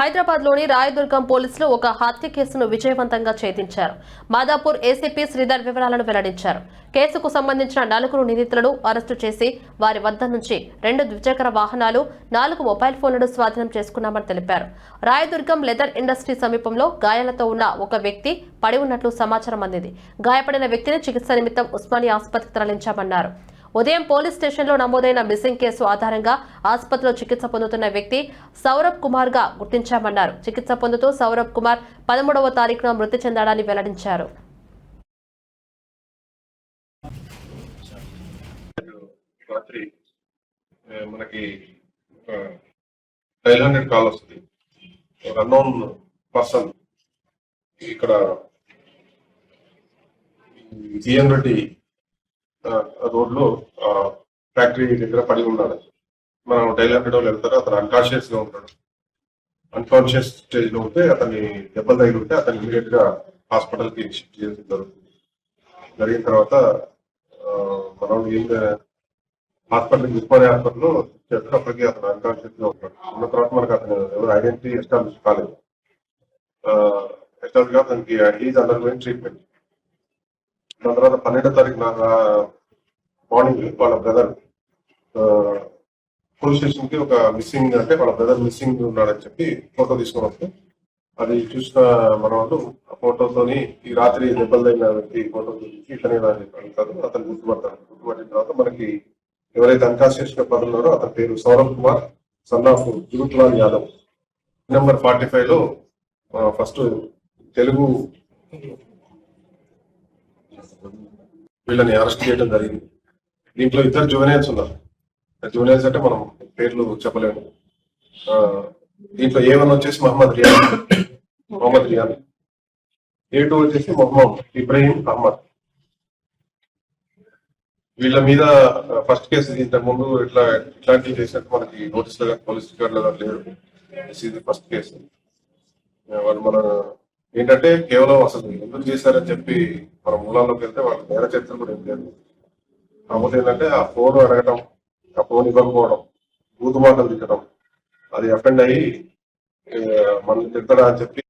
హైదరాబాద్లోని రాయదుర్గం పోలీసులు ఒక హత్య కేసును విజయవంతంగా ఛేదించారు. మాదాపూర్ ఏసీపీ శ్రీధర్ వివరాలను వెల్లడించారు. కేసుకు సంబంధించిన నలుగురు నిందితులను అరెస్టు చేసి వారి వద్ద నుంచి రెండు ద్విచక్ర వాహనాలు నాలుగు మొబైల్ ఫోన్లను స్వాధీనం చేసుకున్నామని తెలిపారు. రాయదుర్గం లెదర్ ఇండస్ట్రీ సమీపంలో గాయాలతో ఉన్న ఒక వ్యక్తి పడి ఉన్నట్లు సమాచారం అందింది. గాయపడిన వ్యక్తిని చికిత్స నిమిత్తం ఉస్మానియా ఆసుపత్రికి తరలించామన్నారు. ఉదయం పోలీస్ స్టేషన్లో నమోదైన మిస్సింగ్ కేసు ఆధారంగా ఆసుపత్రిలో చికిత్స పొందుతున్న వ్యక్తి సౌరభ్ కుమార్గా గుర్తించామన్నారు. చికిత్స పొందుతూ సౌరభ్ కుమార్ పదమూడవ తారీఖున మృతి చెందాడని వెల్లడించారు. రాత్రి మనకి హండ్రెడ్ కాల్ వస్తుంది. ఒక అన్నోన్ పర్సన్ ఇక్కడ జిఎన్ రెడ్డి రోడ్లో ఫ్యాక్టరీ దగ్గర పడి ఉన్నాడు. మనం డైల్ హండ్రెడ్ వాళ్ళు వెళ్తారు అతను అన్కాన్షియస్గా ఉంటాడు. అన్కాన్షియస్ స్టేజ్లో ఉంటే అతన్ని దెబ్బలు తగిలి ఉంటే అతను ఇమీడియట్గా హాస్పిటల్కి షిఫ్ట్ చేయడం జరుగుతుంది. జరిగిన తర్వాత మనం ఏం హాస్పిటల్ ఉస్మానియా హాస్పిటల్ చేస్తారు అప్పటికి అతను అన్కాన్షియస్గా ఉన్నాడు ఉన్న తర్వాత మనకు అతను ఎవరు ఐడెంటిటీ ఎస్టాబ్లిష్ కాలేదు. ఎస్టాబ్లిష్గా అతనికి ఈజ్ అండర్ గోయింగ్ ట్రీట్మెంట్ దాని తర్వాత పన్నెండో తారీఖు మార్నింగ్ వాళ్ళ బ్రదర్ పోలీస్ స్టేషన్కి ఒక మిస్సింగ్ అంటే వాళ్ళ బ్రదర్ మిస్సింగ్ ఉన్నాడని చెప్పి ఫోటో తీసుకొని వస్తే అది చూసిన మన వాళ్ళు ఆ ఫోటోతోని ఈ రాత్రి దెబ్బలు తగిన వ్యక్తి ఫోటో చూపించి ఇతనే అని అంటారు అతను గుర్తుపడతారు గుర్తుపట్టిన తర్వాత మనకి ఎవరైతే అన్కాన్షియస్ చేసిన పడున్నారో అతని పేరు Saurabh Kumar son of Gurutlal Yadav. Number forty ఫైవ్లో ఫస్ట్ తెలుగు వీళ్ళని అరెస్ట్ చేయడం జరిగింది. దీంట్లో ఇద్దరు జూనియర్స్ ఉన్నారు. జూనియర్స్ అంటే మనం పేర్లు చెప్పలేము. దీంట్లో ఏవన్ వచ్చేసి మహమ్మద్ రియాన్ మొహమ్మద్ రియాన్ ఏ టూ వచ్చేసి మొహమ్మద్ ఇబ్రహీం అహ్మద్. వీళ్ళ మీద ఫస్ట్ కేసు ఇంతకు ముందు ఇట్లా ఇట్లాంటివి చేసినట్టు మనకి నోటీస్ పోలీస్ రికార్డులో లేరు దిస్ ఇది ఫస్ట్ కేసు వాళ్ళు మన ఏంటంటే కేవలం అసలు ఎందుకు చేశారని చెప్పి మన మూలాల్లోకి వెళ్తే వాళ్ళ నేర చరిత్ర కూడా ఏం లేదు. కాకపోతే ఏంటంటే ఆ ఫోన్ అడగటం ఆ ఫోన్ ఇవ్వకపోవడం బూతు మాటలు తిట్టడం అది అఫెండ్ అయ్యి ఏ, మనల్ని తిడతాడా అని చెప్పి